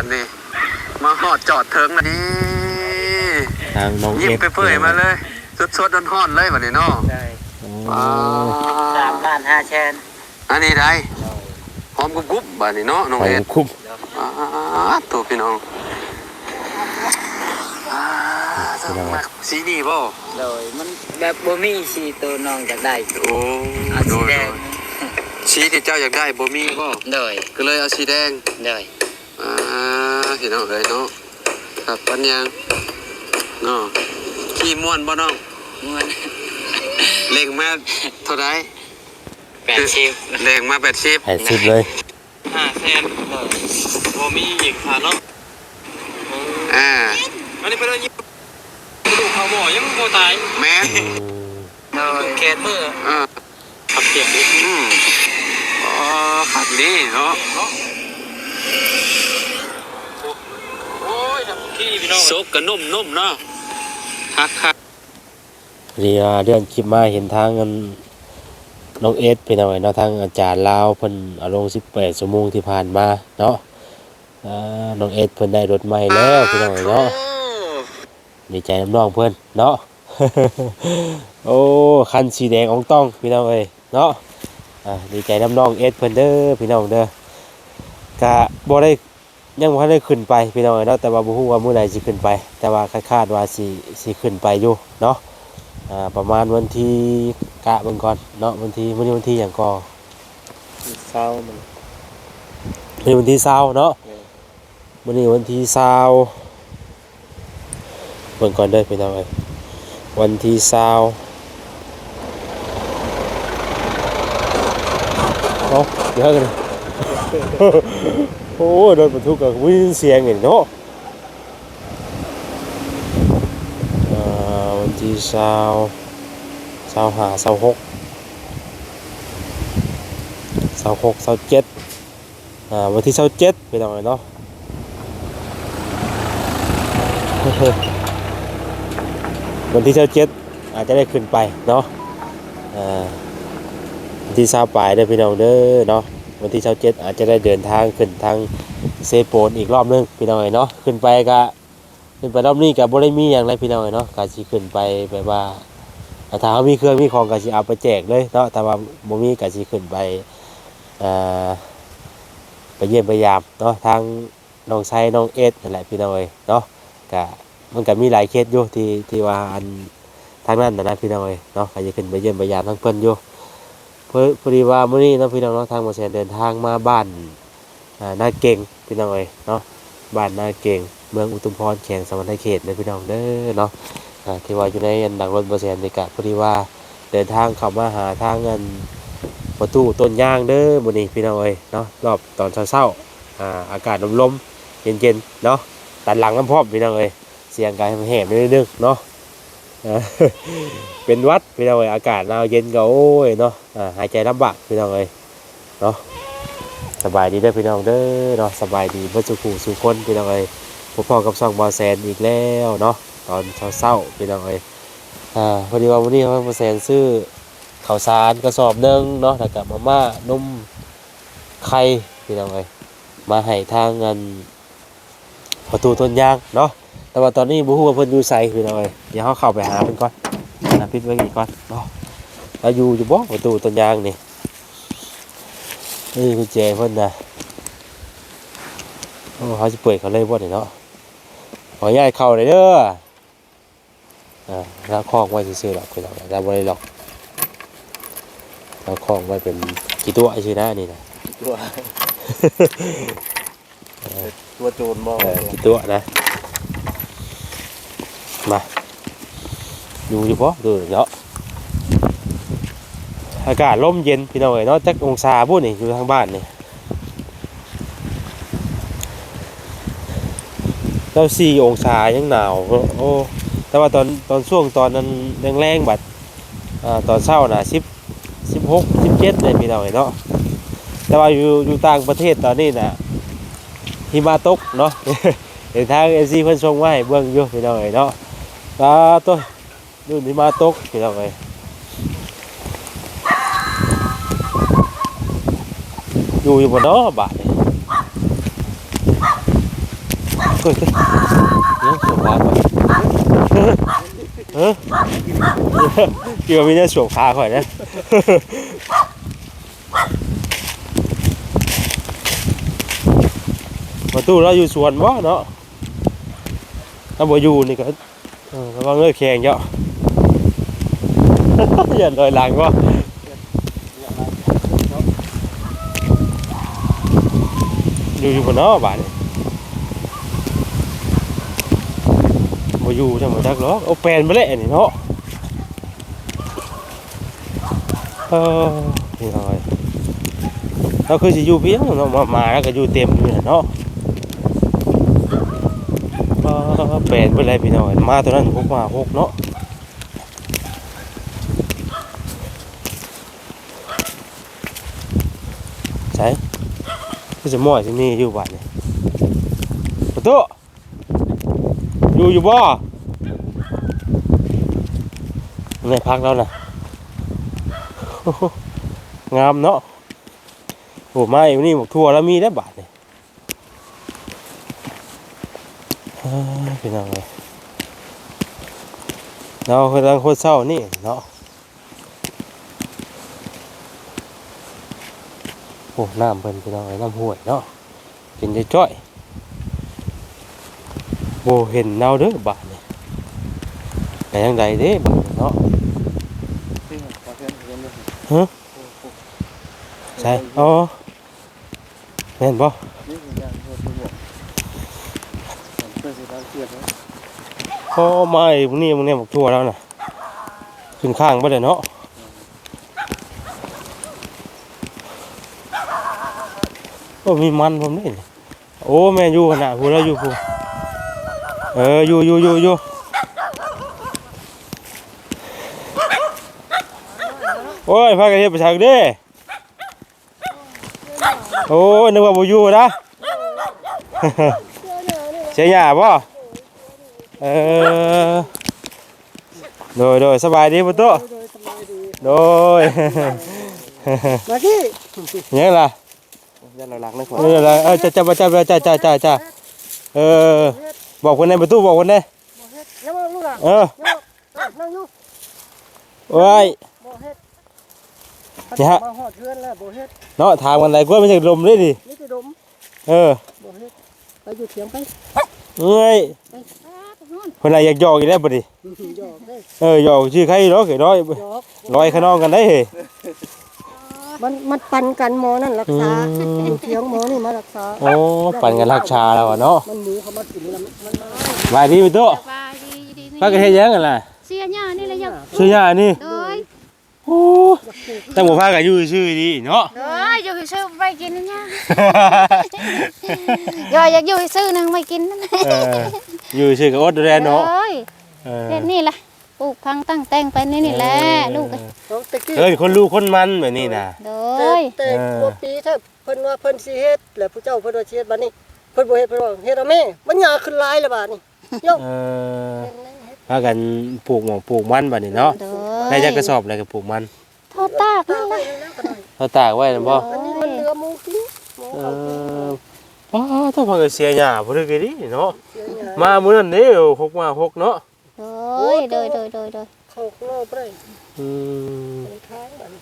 านนี่มาหอดจอดเทิงอันนี้ทางน้องยิ้มเอฟไปเปื่อยๆมาเลยสดๆร้อนๆเลยวันนี้เนาะได้โอ้ว้าสามล้านห้าแสนอันนี้ได้หอมกรุบๆบัดนี้เนาะน้องไปเอ็ดคุ้มอ่าตัวพี่น้องอ่าสีนี่บ่โดยมันแบบบ่มีสีตัวน้องจากได้โอ้เอาโดสียแดงสีที่เจ้าอยากได้บ่มีบ่โดยก็เลยเอาสีแดง โดยอ่า พี่น้องเอ้ยเนาะครับปัญญางเนาะขี้ม่วนบ่น้องม้วนเล็งมาเท่าไหร่แปดสิบเล็งมา80แปดสิบเลยห้าแสนโดยบ่มีอีกค่ะเนาะอ่าอันนี้เป็นเรื่องยิ่งกระดูกเขาหมอยังบ่ตายแม่นอืมโดยเคสมือเออขับเสียงดิอืมอ๋อขัดดีเนาะโอ้ย ทำขี้พี่น้องซุกก็นุ่มๆเนาะคักคักเรียเดือนคลิปมาเห็นทางเงินน้องเอสเป็นเอาไว้เนาะทางอาจารย์ลาวเพิ่นเอาลง18ชั่วโมงที่ผ่านมาเนาะอ่าน้องเอสเพิ่นได้รถใหม่แล้วพี่น้องเนาะดีใจน้ำน้องเพื่อนเนาะโอ้คันสีแดงอองต้องพี่น้องเอ้ยเนาะอ่าดีใจน้ำน้องเอสเพื่อนเด้อพี่น้องเด้อกะบ่ได้ ยังบ่ทันได้ขึ้นไปพี่น้องเอ้ยเนาะแต่ว่าบ่ฮู้ว่ามื้อใดสิขึ้นไป แต่ว่าคาดๆว่าสิสิขึ้นไปอยู่เนาะอ่าประมาณวันที่กะเบิ่งก่อนเนาะวันที่มื้อนี้วันที่หยังก็เศร้ามันมื้อนี้วันที่20เนาะมื้อนี้วันที่20เบิ่งก่อนเด้อพี่น้องเอ้ยวันที่20เนาะเดี๋ยวกัน โอ้โดนบรรทุกกับวิ่งเสียงเห็นเนาะวันที่สาวสาวหาสาวหกสาวหกสาวเจ็ดวันที่สาวเจ็ดไปตองไหนเนาะวันที่สาวเจ็ดอาจจะได้ขึ้นไปเนาะวันที่เช้าปลายเด้อพี่น้องเด้อเนาะ วันที่เช้าเจ็ดอาจจะได้เดินทางขึ้นทางเซโปนอีกรอบนึงพี่น้องเอ้ยเนาะขึ้นไปก็ขึ้นไปรอบนี้ก็บ่ได้มีอย่างไรพี่น้องเอ้ยเนาะก็สิขึ้นไปแบบว่าถ้าเขามีเครื่องมีของก็สิเอาไปแจกเลยเนาะแต่ว่าบ่มีก็สิขึ้นไปไปเยี่ยมไปยามเนาะทางน้องไซน้องเอสนั่นแหละพี่น้องเอ้ยเนาะก็มันก็มีหลายเคสอยู่ที่ที่ว่าอันทางนั้นนะนะพี่น้องเอ้ยเนาะก็จะขึ้นไปเยี่ยมไปยามทั้งเพิ่นอยู่ พอพอดีว่ามื้อนี้เนาะพี่น้องเนาะทางหมอแสนเดินทางมาบ้านอ่านาเก่งพี่น้องเอ้ยเนาะบ้านนาเก่งเมืองอุทุมพรแขวงสวรรณเขตเด้อพี่น้องเด้อเนาะอ่าที่ว่าอยู่ในอันดังรถหมอแสนนี่ก็พอดีว่าเดินทางเข้ามาหาทางเงินประตูต้นยางเด้อมื้อนี้พี่น้องเอ้ยเนาะรอบตอนเช้าๆอ่าอากาศลมๆเย็นๆเนาะตัดหลังน้ำพร้อมพี่น้องเอ้ยเสียงกายแหบๆนิดนึงเนาะ เป็นวัดพี่น้องเอ้ยอากาศหนาวเย็นก็โอ้ยเนาะหายใจลำบากพี่น้องเอ้ยเนาะสบายดีเด้อพี่น้องเด้อเนาะสบายดีเพื่อสุขูสุคนพี่น้องเอ้ยพบพ่อกับช่องบอแซนอีกแล้วเนาะตอนเช้าๆพี่น้องเอ้ยอ่าพอดีว่าวันนี้บอแซนซื้อข้าวสารกระสอบหนึ่งเนาะแล้วก็มาม่านมไข่พี่น้องเอ้ยมาให้ทางเงินประตูต้นยางเนาะ แต่ว่าตอนนี้บุฮูว่าเพิ่นอยู่ไสพี่น้องเอ้ยเดี๋ยวเขาเข้าไปหาเพิ่นก่อนนะปิดไว้ก่อนเนาะแล้วอยู่อยู่บ่ประตูต้นยางนี่นี่กุญแจเพิ่นนะโอ้เขาจะเปิดเขาเลยบ่นี่เนาะขอย้ายเข้าเลยเด้ออ่าแล้วคล้องไว้ซื่อๆหรอกคือเราแล้วบ่ได้หรอกแล้วคล้องไว้เป็นกี่ตัวไอ้ชื่อนะนี่นะตัวตัวโจรบ่เออกี่ตัวนะ มาอยู่อยู่บ่ดูเนาะอากาศร่มเย็นพี่น้องเอ๋ยเนาะจักองศาพูดนี่อยู่ทางบ้านนี่แล้วสี่องศายังหนาวโอ้โอ้แต่ว่าตอนตอนช่วงตอนนั้นแรงๆบัดอ่าตอนเช้าน่ะสิบสิบหกสิบเจ็ดเลยพี่น้องเอ๋ยเนาะแต่ว่าอยู่อยู่ต่างประเทศตอนนี้น่ะหิมะตกเนาะเห็นทางเอซีเพิ่นส่งมาให้เบิ่งอยู่พี่น้องเอ๋ยเนาะ ตาตัวนู่นหิมะตกพี่น้องอยอยู่อยู่บนนาะบาทนี่เฮ้ยเนี่ยสวมขาก่อนเออเกี่ยวมีเนี่ยสวมขาก่อนนะประตูเราอยู่สวนบ่เนาะถ้าบ่อยู่นี่ก็ ระวังเอ้ยแข่งเยอะอย่าลอยหลังบ่อยู่อยู่บนเนาะบ้านนี่บ่อยู่จังบ่จักหรอกเอาแปลนมาแล้วนี่เนาะเออนี่หน่อยเราคือสิอยู่เพียงเนาะมามาแล้วก็อยู่เต็มอยู่น่ะเนาะ ก็ แปลนไปเลยพี่น้อยมาตัวนั้นหกมาหกเนาะใช่ก็จะมั่วที่นี่อยู่บ้านเนี่ยประตูอยู่อยู่บ่ในพักแล้วนะงามเนาะโอ้ไม่นี่บอกทัวร์แล้วมีได้บาทเนี่ย พี่น้องเลยเรากำลังโคตรเศร้านี่เนาะโอ้น้ำเป็นพี่น้องเลยน้ำห้วยเนาะเป็นจ้อยๆโบเห็นเนาเด้อบาทนี่แต่ยังใดเด้บาทเนาะฮะใช่อ๋อแม่นบ่ พอไอ้พวกนี้มึงเนี่ยบอกทั่วแล้วนะขึ้นข้างไปเลยเนาะโอ้มีมันผมนี่นี่โอ้แม่อยู่ขนาดพูแล้วอยู่พูเอออยู่อยู่อยู่อยู่โอ้ยพากันเฮ็ดประชาชนเด้โอ้ยนึกว่าบ่อยู่นะ เสียหยาบ่ เออโดยโดยสบายดีปุตตโดยมาที่เนี่ยล่ะยันเราหลังนะขวานเออเออจะจะจะจะจะจะจะเออบอกคนในประตูบอกคนในเออเอ้ยนี่ฮะเนาะถามันอะไรก็ไม่ใช่ดมเลยดิไม่ใช่ลมเออไปอยู่เถียงไปเฮ้ย ไปนอนคนไหนอยากหยอกอีกแล้วบ่ดิหยอกได้เออหยอกชื่อใครเนาะเก๋น้อยหยอกลอยขนองกันได้เฮ้ยมันมันปันกันหมอนั่นรักษาอืมอยู่เถียงหมอนี่มารักษาโอ้ปั่นกันรักชาแล้วอะเนาะมันหมูเขามากินแล้วมันมาบายดีปุตโตสบายดีดีพากันเฮ็ดหยังกันล่ะเสียหน้านี่แหละยังชื่อยานี่โดยโอ้ แต่บ่พากันอยู่ชื่อดีเนาะโดยอยู่ซื้อไปกินนะเนี่ยยอยอยากอยู่ซื้อหนึงไปกินนั่นเอออยู่ชื่อกับอดแรนเนาะโอ้ยเออเด็ดนี่แหละปลูกพังตั้งแต่งไปนี่นี่แหละลูกเอ้ยน้องตะกี้เอ้ยคนลูกคนมันแบบนี้นะ โดแต่ยแต่เออ กว่าปีถ้าเพิ่นว่าเพิ่นสิเฮ็ดแล้วผู้เจ้าเพิ่นว่าสิเฮ็ดบัดนี้เพิ่นบ่เฮ็ดเพิ่นว่าเฮ็ดเอาแม่มันยาขึ้นหลายแล้วบาดนี้โยกเออพากันปลูกหมองปลูกมันแบบนี้เนาะ โด ในยจักกระสอบอะไรก็ปลูกมันทอดตากนั่นแหละเขาตากไว้นะพ่ออันนี้มันเหลือหมูกินหมูเอเอาอป้าต้องพากันเสียหญ้าบ่ได้กี่ดิเนาะเสียหยามามื้อนั้นเด้อหกมาหกเนาะโดยโดยโดยโดยโดยเข้าข้างนอกบ่ได้อืมไปทางบัดนี้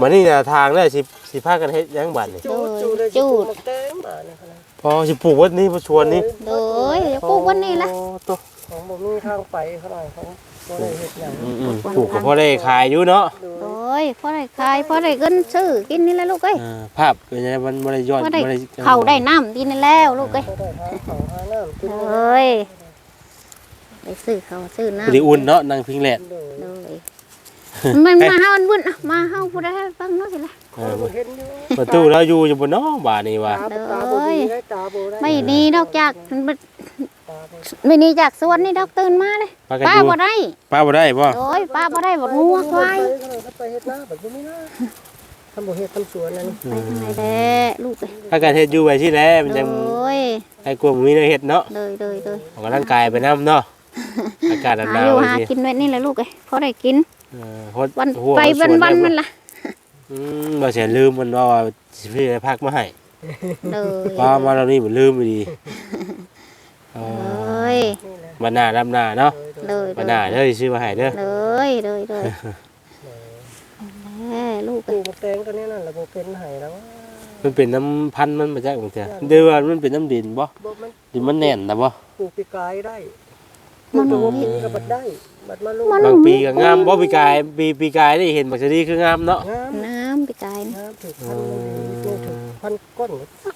มานี่น่ะทางได้สิสิพากันเฮ็ดหยังบัดนี่จูดจูดเลยจูดแตงบาดนี้ขนาดพอสิปลูกวัดนี้บ่ชวนนี่โดยเดี๋ยวปลูกวันนี้ละโอ้ตัวของบ่มีทางไปเท่าไหร่ของ บ่ได้เฮ็ดหยังอืมๆปลูกก็พอได้ขายอยู่เนาะโดยพอได้ขายพอได้เงินซื้อกินนี่แหละลูกเอ้ยเออภาพเป็นยังไงมันบ่ได้ย้อนพอได้บ่ได้เข้าได้น้ำกินนี่แล้วลูกเอ้ยบ่ได้ทางเขาหาน้ำกินโอ้ยไปซื้อเขาวซื้อน้ำบ่ได้อุ่นเนาะนั่งพิงแลดโดยเลยมันมาเฮาอันวุ่นอะมาเฮาผู้ใดให้ฟังเนาะสิล่ะ เออบ่เห็นอยู่ประตูเราอยู่อยู่บนเนาะบ้านนี่ว่าตาบ่ตาบ่ดีได้ตาบ่ได้ไม่ดีนอกจากมันตาบ่ ไม่ดีจากสวนนี่ดอกตื่นมาเลยพากันป้าอยู่บ่ได้ป้าบ่ได้บ่โอ้ยป้าบ่ได้บ่งัวควายไปเฮ็ดนาบัดบ่มีนาทำบ่เฮ็ดทำสวนนั่นไปทางไหนแด้ลูกเอ้ยพากันเฮ็ดอยู่ไว้ที่แลมันจังโอ้ยให้กลัวบ่มีแนวเฮ็ดเนาะเลยเลยเลยออกกำลังกายไปนํเนาะอากาศหหานาอยู่วหาสิกินไว้นี่แหละลูกเอ้ยพอได้กินเออโคตรวันหัวไปมัวันสวันได้มันล่ะอืมบ่เสียลืมมันว่าสิพี่พักมาให้เลย ป้ามาเรานี่บ่ลืมไปดี อ๋อเลยนี่แหละบานหน้าดำหน้าเนาะเลยบานหน้าเด้อชื่อว่าให้เด้อเลยเลยเลยแม่ลูกปลูกแตงตัวนี้นั่นแหละบ่เป็นไห้แล้วมันเป็นน้ำพันธุ์มันมาจากบางเทื่อเดี๋ยวว่ามันเป็นน้ำดินบ่บ่มันดินมันแน่นนะบ่ ปลูกปีกายได้ปลูกตัวปีก็บัดได้บัดมาลูกบางปีก็งามบ่ปีกายปีปีกายได้เห็นบักชะดีคืองามเนาะงามน้ำไปไกลนะงามถูกพันมันดีถูกพันก้น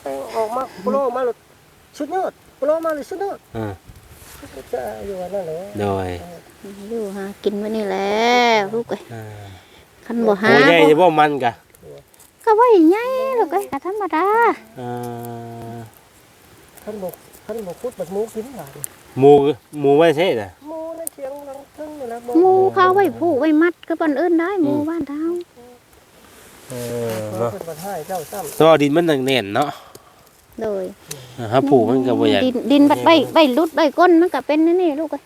แตงออกมาโปรมาเลยชุดยอด โปรมาเลยชุดยอดอ่าจะอยู่ว่านั่นแหละโดยอยู่หากินมานี่แล้วลูกเอ้ยอ่าคันบ่หาโอ้ยใหญ่จะบ่มันกะก็ไว้ใหญ่ลูกเอ้ยก็ธรรมดาอ่าท่านบอกท่านบอกพูดแบบหมูกินหลานหมูหมูไว้เซ่น่ะ หมูในเชียงรังทึ่งนี่แหละหมูเขาไว้ผูกไว้มัดก็บ่อนอื่นได้หมูบ้านเฮาเอเอออเพิ่นบัดให้เจ้าซ้ำตัวดินมันแน่นๆเนาะ เลยอ่าฮะปลูกมันก็บ่อยาก ดินดินบัดใบใบรุดใบก้นมันก็เป็นนี่นี่ลูกเอ้ย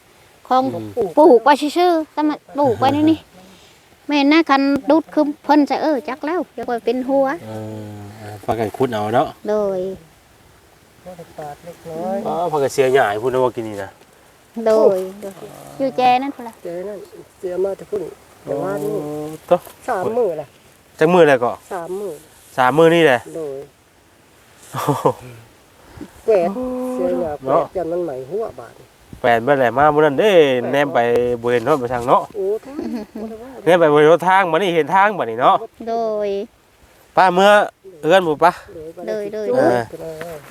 ของอืม ปลูกไปซื่อๆแต่มาปลูกไปนี่นี่แม่น่าคันดุดคือเพิ่นจะเออจักแล้วจะไปเป็นหัว เอออ่าพากันขุดเอาเนาะเลยก็ได้ปาดเล็กน้อยอ๋อพากันเสียหญ้าให้พุ่นเอาว่ากินนี่นะเลยอยู่แจนั่นพุ่นล่ะเจนั่นเสียมาแต่พุ่นแต่ว่านี่ตัวสามมื้อแหละจักมื้อแล้วก็สามมื้อสามมื้อนี่แหละโดยโอ้โห แปดเสียหยาแปเนาะดจันมันใหม่หัวบาดแปลนบ่ได้มามื้อนั้นเด้แนมไปบ่เห็นรถไปทางเนาะโอ้ท่านบ่ได้ว่าแนมไปบ่เห็นรถทางบัดนี้เห็นทางบัดนี้เนาะโดย ป้าเมื่อเอื้อนบ่ปะ เลยบ่เลย จุ๊บเออ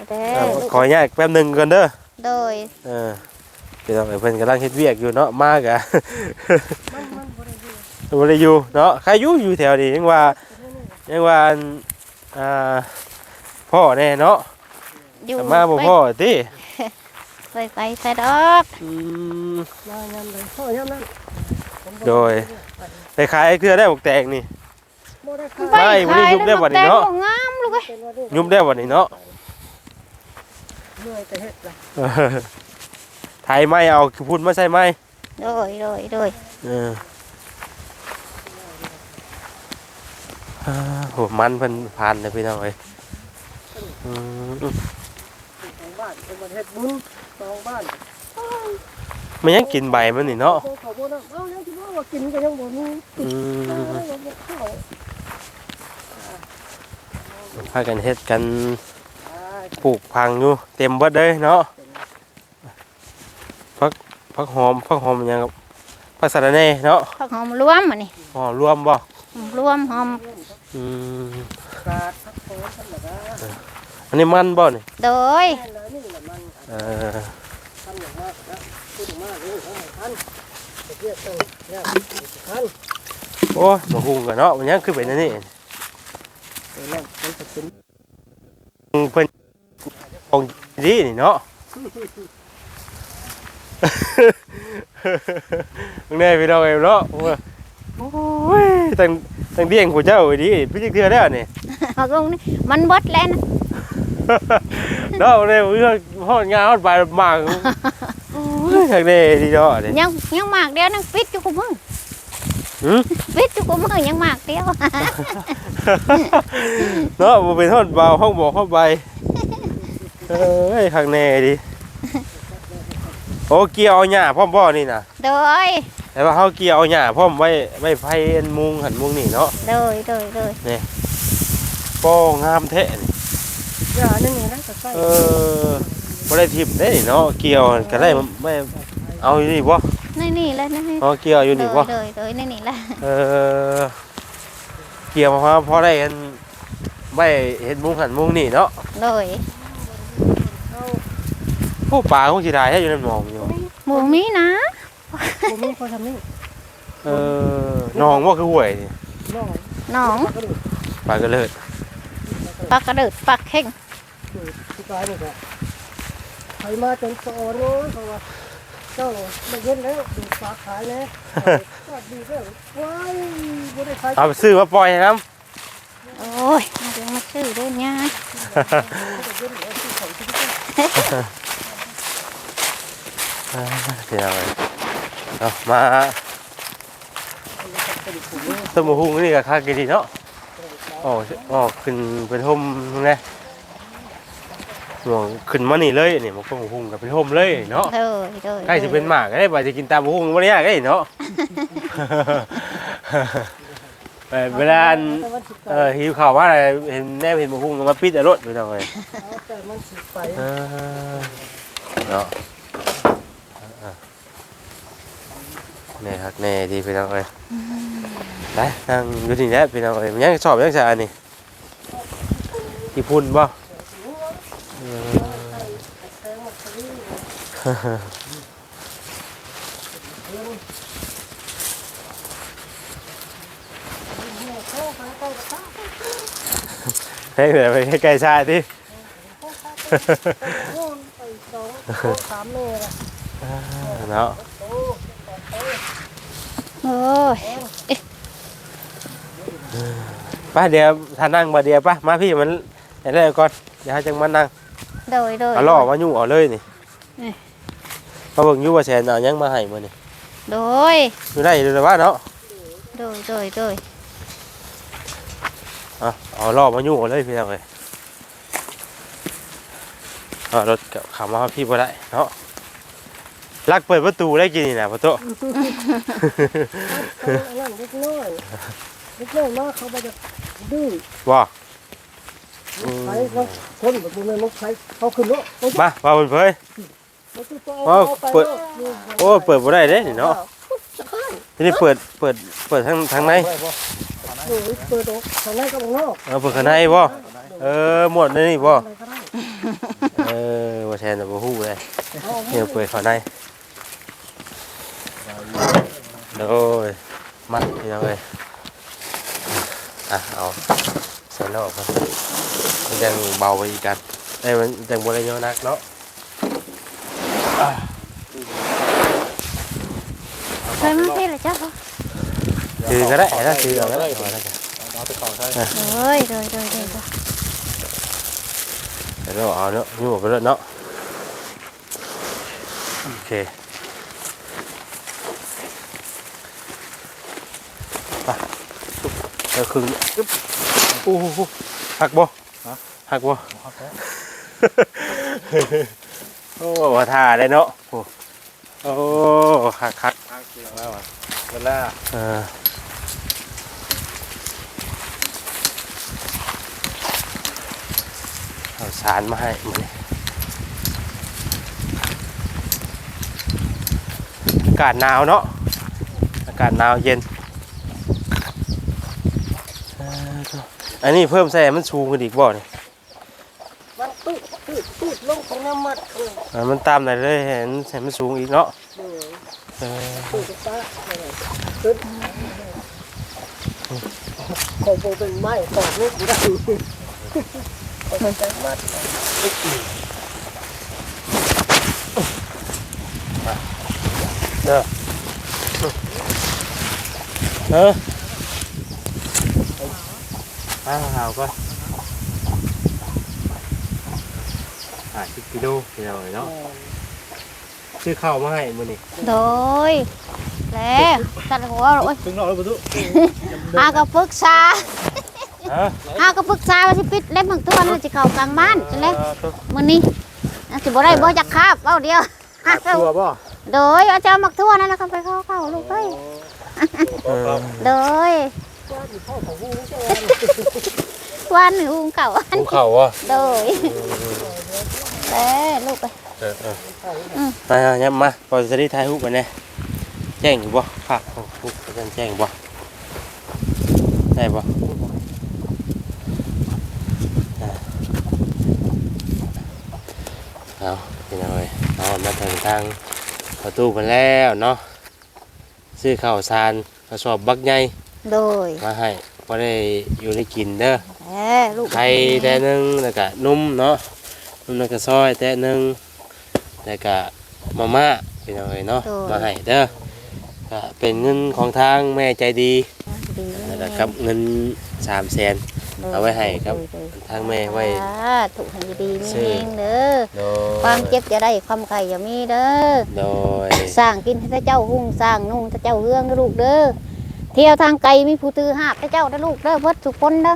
แต่อ่าขออนุญาตแป๊บหนึงก่อนเด้อโดย เออพี่น้องเอ้ยเพิ่นกำลังเฮ็ดเวียกอยู่เนาะมากะบ่ได้อยู่เนาะใครอยู่อยู่แถวนี้ยังว่ายังว่าอันอ่า พ่อแน่เนาะอยู่แต่มาบ่พ่อติไปไปใส่ดอกอืมมายามใดพ่อยามนั้นโดยไปขายไอ้เครือได้บอกแตกนี่บ่ได้ไปขายไม่บ่ได้ยุบได้บัดนี้เนาะแต่งงามลูกเอ้ยเป็นว่านี่ยุบได้บ่นี่เนาะเมื่อยแต่เฮ็ดล่ะเออไทยไม่เอาพูดไม่ใช่ไหมโดยโดยโดยเอออ่าโหมันเพิ่นผ่านเลยพี่น้องเอ้ยอืม ของบ้านเป็นประเทศบุญสองบ้านมันยังกินใบมันนี่เนาะ เขาเขาบ่นะเอายังคิดว่าว่ากินก็ยังบ่มีอืเออมยังบ่เข้าพากันเฮ็ดกันอ่าปลูกพังอยู่ เต็มเบิดเลยเนาะพักพักหอมพักหอมมันยังครับพักสะระแหน่เนาะผักหอมรวมอันนี้หอมรวมบ่รวมหอมอืมกาดพักโพธรรมดาอันนี้มันบ่นี่โดยแม่นแล้วนี่แหละมันเออทำอย่างมากนะพูดมากเลยเอาให้ทันไปเรียกตั้งยากทันโอ้ยมาหุงกันเนาะมันยังคือเป็นอันนี้เออนั่นมันจะเป็นเพิ่นของดีนี่เนาะมึงแน่พี่น้องเอ็มเนาะว่าโอ้ยตั้งตั้งเดียงผู้เจ้าไอ้ดีพี่จิกเทือแล้วนี่เอาตรงนี้มันเบดแล้วนะ เนาะเนี่ยเรื่องฮอดงานฮอดไปมากโอ้ยทางนี้ดีเนาะนี่ยังยังหมากเดียวนั่งปิดอยู่กับมือหืมปิดอยู่กับมือยังหมากเดียวเนาะบ่เป็นฮอดเบาห้องบอกห้องใบเอ้ยข้างในดิโอ้เกี่ยวเอาหญ้าพร้อมบ่นี่น่ะโดยแต่ว่าเฮาเกี่ยวเอาหญ้าพร้อมไว้ไว้ไผอันมุงหันมุงนี่เนาะโดยโดยโดยโป้งามแท้นี่ ยานั่นนี่นะก็ใส่เออบ่ได้ทิ่มได้นี่เนาะเกี่ยวก็ได้ไม่เอาอยู่นี่บ่นี่นี่เลยนะเอาเกี่ยวอยู่โดนี่ยบ่โดยโดยนี่นี่แหละเออเกี่ยวมาพอได้อันไว้เห็นมุงหันมุงนี่เนาะโดยผู้ป่าคงสิได้ให้อยู่ในหนองอยู่หมูมีนะผมมีคนทำนี่เออหนองบ่คือห้วยนี่น้องหนองก็ดูปลากระเลิดปลากระเดิดปลาเข่ง ที่กายนี่ก็ใครมาจนสอนเลยเพราะว่าเจ้าไม่เย็นแล้วดูฝากขายแล้วก็ดีแล้วว้ายบ่ได้ขายเอาไปซื้อมาปล่อยให้น้โอ้ยมาเดี๋ยวมาซื้อด้วยง่ายำเดี๋ยวเอามาสมุหุงนี่ก็คักดีเนาะอ๋ออ๋อขึ้นเป็นห่มตร ห่วงขึ้นมานี่เลยนี่มันก็หุ่งกับเป็นห่มเลยเนาะเอเด้อใกล้จะเป็นหมากได้บ่จะกินตามหุ่งวันนี้ก็ได้เนาะเวลาเออหิวข้าวว่าอะไรเห็นแนบเห็นมาหุ่งก็มาปิดรถไปทำไมเอาแต่มันเนาะเออแน่ครับแน่ดีไปทำไมไปนั่งอยู่ที่นี่ไปทำไมมันยังสอบยังจะอันนี้ที่พุ่นบ่เออ ให้เหลือไปใกล้ๆชาติที่โอ้ยไปสองโอ้สามเมตรละเนาะโอ้ยป้าเดี๋ยวถ้านั่งมาเดียวป้ามาพี่มันเห็นแล้วก่อนเดี๋ยวให้จังมานั่งโดยโดยเอาล่อมายุ่งเอาเลยนี่นี่ มาเบิ่งอยู่ว่าแสนเอายังมาให้มื้อนี่โดย อยู่ได้ดูแต่ว่าเนาะโดย โดย โดย เอาเอาล่อมายุ่งเอาเลยพี่น้องเอ้ยเอารถกับขับมาพี่บ่ได้เนาะลักเปิดประตูได้กินนี่นะประตูเอาอันนั้นเล็กน้อยเล็กน้อยมากเขาไปจะดื้อว่าใช้เขาคนแบบนี้มันใช้เขาขึ้นรถเขาจะมาว่าเพิ่นเผย เขาจะไปว่าเอาไปเปิดรถนี่โอ้เปิดบ่ได้เด้นี่เนาะทีนี้เปิดเปิดเปิดทางทางในโอ้ยเปิดออกทางในกับข้างนอกเอาเปิดข้างในบ่เออหมดเลยนี่บ่อะไรก็ได้เออว่าแทนแต่บ่ฮู้เลยเอาเนี่ยเปิดข้างในโอ้ยมาพี่น้องเอ้ยอะเอาใส่รอบมันมันยังเบาไปอีกกันเอ้ยมันยังบ่ได้เยอะนักเนาะ เคยมาพี่เหรอจ้าคือก็ได้นะคือเอาก็ได้เอาก็ได้โดยโดยโดยโดยโดยเดี๋ยวเราเอาเนาะอยู่ไปแล้วเนาะโอเคไปเดี๋ยวครึ่งอึ๊บโอ้โหหักบ่หักบ่โอ้ว่าท่าได้เนาะโอ้โอ้หักหักแล้วอะเวลาเออเอาสารมาให้มาเลยอากาศหนาวเนาะอากาศหนาวเย็นเอออันนี้เพิ่มใส่ให้มันสูงขึ้นอีกบ่เนี่ยมันตุ๊ ดตุ๊ดลงของน้ำมันเอออ่ามันตามไหนเลยเห็นใส่มันสูงอีกเนาะเออเออตุ๊ดตาขึ้นขอโบเป็นไม้ตอกลูกได้ขอใจมากเออเออเอาเอาก็ หาสิบกิโลเดียวเนาะซื้อข้าวมาให้มื้อนี้โดยแล้วตัดหัวโอ้ยถึงนอกแล้วประตูอากระปรึกษาฮะอากระปรึกษาว่าสิปิดเล่มบางตัวน่าจะเข้ากลางบ้านจังแล้วมื้อนี้น่าสิบ่ได้บ่จักคาบเอาเดียวตัวบ่โดยอาเจ้ามักทั่วนั่นแหละครับไปเข้าเข้าลูกเอ้ยโดยวันหนึ่งอุ้งเก่าอันภูเขาวะโดย เอ้ลูกไปเออเอออืมมาเอายับมาพอจะได้ถ่ายรูปกันแน่แจ้งอยู่บ่ภาพของรูปจะแจ้งบ่ได้บ่อ่าเอาพี่น้อยเอามาถึงทางประตูกันแล้วเนาะซื้อข้าวสารกระสอบบักใหญ่โดยมาให้พอได้อยู่ได้กินเด้อเอ้ลูกไข่แต่หนึงแล้วก็นุ่มเนาะนุ่ มแล้วก็ซอยแต่หนึงแล้วก็มาม่าพี่น้อยเนาะมาให้เด้อก็เป็นเงินของทางแม่ใจดีดีแล้วก็กับเงินสามแสน เอาไว้ให้ครับทางแม่ไว้ถูกให้ดีมีซื้อเองเด้อโดยความเจ็บจะได้ความไข่อย่ามีเด้อโดยสร้างกินให้เจ้าหุ่งสร้างนุ่งให้เจ้าเฮืองเด้อลูกเด้อเที่ยวทางไกลมีผู้ตือหาบให้เจ้าเด้อลูกเด้อเพิ่ทุกคนเด้อ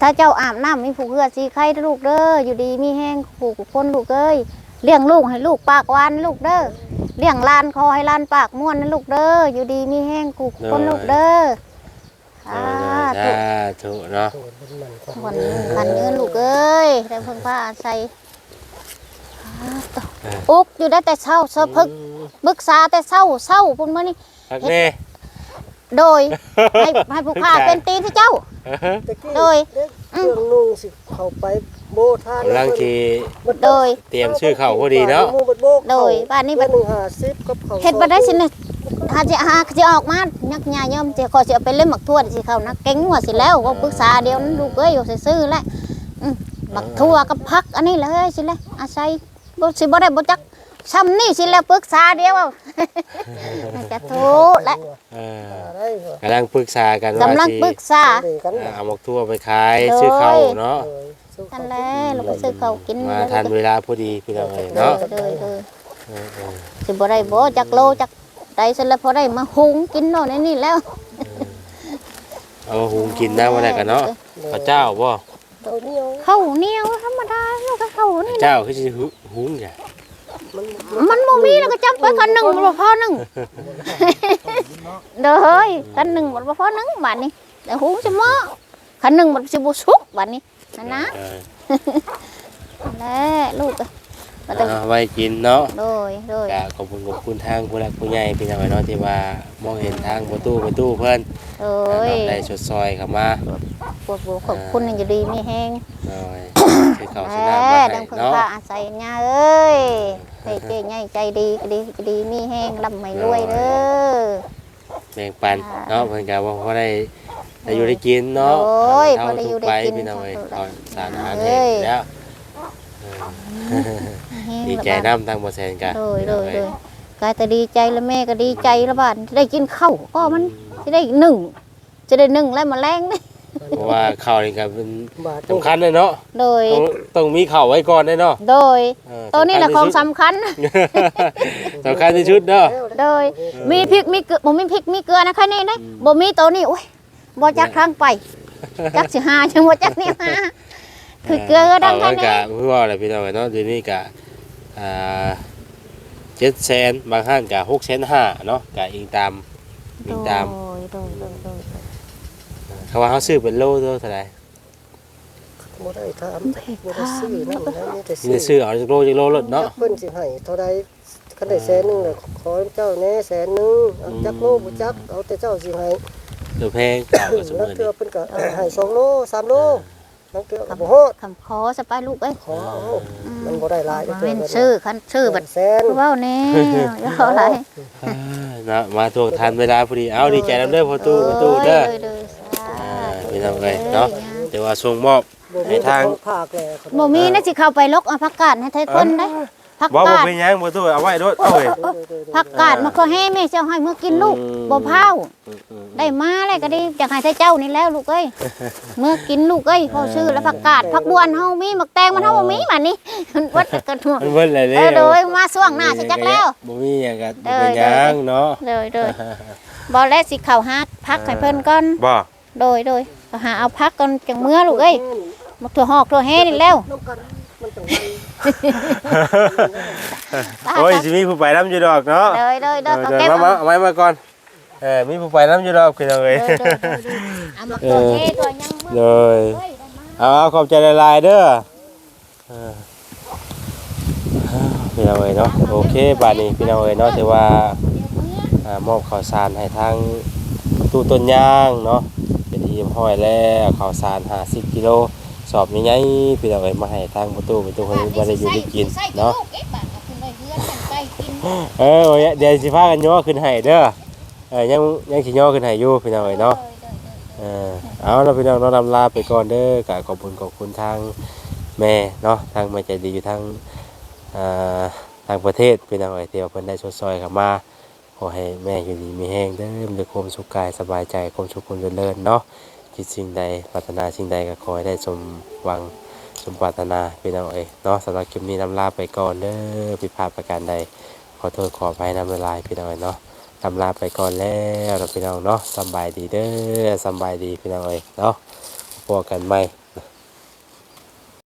ถ้าเจ้าอาบน้ำมีผูกเหือสีไข่เด้อลูกเด้ออยู่ดีมีแห้งผูกคนลูกเอ้ยเลี้ยงลูกให้ลูกปากหวานลูกเด้อเลี้ยงหลานคอให้หลานปากม่วนนะลูกเด้ออยู่ดีมีแห้งผูกคนลูกเด้อเอสาอธุสาธุเนาะโดนเป็นมันความวันกันเงินลูกเอ้ยได้เพิ่งผ้าอาศัยอุกอยู่ได้แต่เช้าเช้าพึกบึกษาแต่เช้าเช้าพุ่นมื้อนี้พักแน่โดยให้ให้ผู้ข้าเป็นตีนที่เจ้า ตะกี้โดย เด็กเครื่องนุ่งสิเข้าไปโบทานกำลังที่โดย เตรียมชื่อเข้าพอดีเนาะโดยบ้านนี้บับัดดหนึ่งห้าสิบกับเขาเฮ็ดบ่ได้สินะถ้าจะหาจะออกมายักยายอมจะขอสิเอาไปเล่นหมักทั่วสิเขานะเก่งหัวสิแล้วว่าปรึกษาเดียวนั้นลูกเอ้ยอยู่ซื่อๆแหละอืมหมักทั่วกับพักอันนี้เลยสิแหละอาศัยบ่สิบ่ได้บ่จัก ซ้ำนี่สิแล้วปรึกษาเดียวเอาจะถูกและเออได้เหรอกำลังปรึกษากันว่ากำลังสิปรึกษาเด็กกันเออเอาหมกทั่วไปขายชื่อเข้าเนาะเออสู้นั่นแหละเราก็ซื้อเขาวกินมาทันเวลาพอดีพี่น้องเอ้ยเด้อเนาะเด้อเด้อเออเออสิบ่ได้บ่จักโลจักได้เสร็จแล้วพอได้มาหุงกินเนาะในนี่แล้วเอามาหุงกินนะวันไหนกันเนาะพระเจ้าบ่เอาเหนียวข้าวเหนียวธรรมดาลูกก็ข้าวพนี่ระแหละ เจ้าคือสิหุหุงจ้ะ มันบ่มีแล้วก็จับไปกันหนึ่งบ่พอหนึ่งเด้อเฮ้ยกันหนึ่งบ่พอหนึ่งบาดนี้แต่หุงจะหม้อคันหนึ่งมันสิบ่สุกบาดนี้นั่นนะเออแหละลูก ก็ต้องเอาไว้กินเนาะโดยโดยก็ขอบคุณขอบคุณทางผู้หลักผู้ใหญ่พี่น้องเนาะที่ว่ามองเห็นทางประตูประตูเพิ่นโดยเนาะได้ชดซอยเข้ามาปวดหัวขอบคุณอยู่ดีมีแฮงหน่อยซื้อข้าวแหซื้อน้ำมามให้ดังเพิ่งเนาะพาอาศัยญาเอ้ยใจเจ๊ใหญ่ใจดีก็ดีก็ดีมีแฮงร่ำไม่รวยเด้อแบ่งปันเนาะเพิ่นก็ว่าพอได้ได้อยู่ได้กินเนาะโอ้ยเท่าพอได้อยู่ทุกได้ไปกินพี่น้องเอ้ยเท่าขทุอกไปสารอาหารเอ้แห้งยแล้วแฮง ดีละใจบาดน้ำทางบ่แซนกันโดยโดยโดยกายแต่ดีใจแล้วแม่ก็ดีใจแล้วบ้านได้กินข้าวก็มันจะได้หนึ่งจะได้หนึ่งแล้วมาแรงนี่เพราะว่าข้าวนี่ก็เป็นบาทสำคัญเลยเนาะโดยต้องต้องมีข้าวไว้ก่อนเด้เนาะโดยเออตัวนี้แหละของสำคัญที่สุดสำคัญสำคัญที่สุดเนาะโดยมีพริกมีเกลือบ่มีพริกมีเกลือนะคะนี่นะบ่มีตัวนี้โอ้ยบ่จักครั้งไปจักสิหาจังบ่จักนี่มา คือเกลือก็ดังข้าแค่วมันนี้ก็คือว่าอะไรพี่น้องเนาะเดี๋ยวนี้ก็อ่าเจ็ดแสนบางห้างก็หกแสนห้าเนาะก็อิงตามอิงตามโดยโดยโดยโดยเขาว่าเขาซื้อเป็นโลเท่าไหร่บ่ได้ถามบ่ได้ซื้อนั่นนะนี่แต่มีแต่ซื้อเอาจากโลจากโลรถเนาะจักเพิ่นสิให้เท่าใดคันได้แสนหนึงน่ะขอเจ้าแหน่แสนหนึงเอาจักโลบ่จักเอาแต่เจ้าสิให้เดือแพงข้าวก็สมนักมุติเทื่อเพิ่นก็ให้สองโลสามโล นักเทื่อก็บ่ฮอดคำขอสไปลูกเอ้ยขอเอามันบ่ได้หลายบ่เทื่แม่นมัชื่อคันชื่อบัดแสนเว้าแน่อย่าเอาหลายอ่านะมาทวงทันเวลาพอดีเอาดีใจนำเด้อพอตู้พอตู้เด้อโยโดยสาอ่าธุพี่น้องเอ้ยเนาะแต่ว่าส่งมอบ บ่ให้มีทาง ภาคแลบ่มีนะสิเข้าไปลกเอาผักกาดให้ไทยเพิ่นได้ ผักบ่บ่กาดเป็นหยังบ่ตู้เอาไว้รถเอาเว้ยผักกาดมันก็ให้แม่เจ้าให้เมื่อกินลูกอืม บ่เผาได้มาแล้วก็ดีอยากให้ไทยเจ้านี่แล้วลูกเอ้ยเมื่อกินลูกเอ้ยพอชื่อแล้วผักกาดผักบวนเฮามีหมักแตงมันเฮาบ่มีมานี่มันวัดกระทั่วมันเบิ่นเลยเออโดยมาช่วงหน้าสิจักแล้ว บ่มีหยังก็บ่เป็นหยังเนาะโดยโดยบ่แล้วสิเข้าหาพักให้เพิ่นก่อน บ่โดยโดยก็หาเอาพักก่อนจังเมื่อลูกเอ้ยมักถั่วหอกถั่วแห่นี่แล้ว น้ำกันมันจังได โอ้ยสิมีผู้ไปนำอยู่ดอกเนาะโดยโดยโดเดี๋ยยวเอาเดี๋ยวเก็บมาเอามาเอาไม้มาก่อนเออมีผู้ไปนำอยู่ดอกพี่น้องเอ้ยเอามาถั่วแห่ถั่วยังเลยเอาขอบใจหลายๆเด้อเออพี่น้องเอ๋ยเนาะโอเคบาดนี้พี่น้องเอ๋ยเนาะถือว่าอ่ามอบข้าวสารให้ทางตู้ต้นยางเนาะเป็นทีมห้อยแล้วข้าวสาร50กิโล สอบใหญ่ๆพี่น้องเอ๋ยมาให้ทางประตูประตูคนบ่ได้อยู่ได้กินเนาะเออโอ้ยเดี๋ยวสิพากันย่อขึ้นให้เด้อเออยังยังสิย่อขึ้นให้อยู่พี่น้องเอ๋ยเนาะเออเอาเราพี่น้องเราลำลาไปก่อนเด้อกขอบคุณขอบคุณทางแม่เนาะทางแม่ใจดีอยู่ทางอ่าทางประเทศพี่น้องเอ๋ยที่ว่าเพิ่นได้ชดซอยเข้ามาขอให้แม่อยู่ดีมีแห้งเด้อมีความสุขกายสบายใจความสุขความเจริญเนาะ คิดสิ่งใดปรารถนาสิ่งใดก็ขอให้ได้สมหวังสมปรารถนาพี่น้องเอ๋ยเนาะสำหรับคลิปนี้นำลาไปก่อนเด้อผิดพลาดประการใด ขอโทษขออภัยนำเวลายพี่น้องเอ๋ยเนาะนำลาไปก่อนแล้วเราพี่น้องเนาะสบายดีเด้อสบายดีพี่น้องเอ๋ยเนาะพบกันใหม่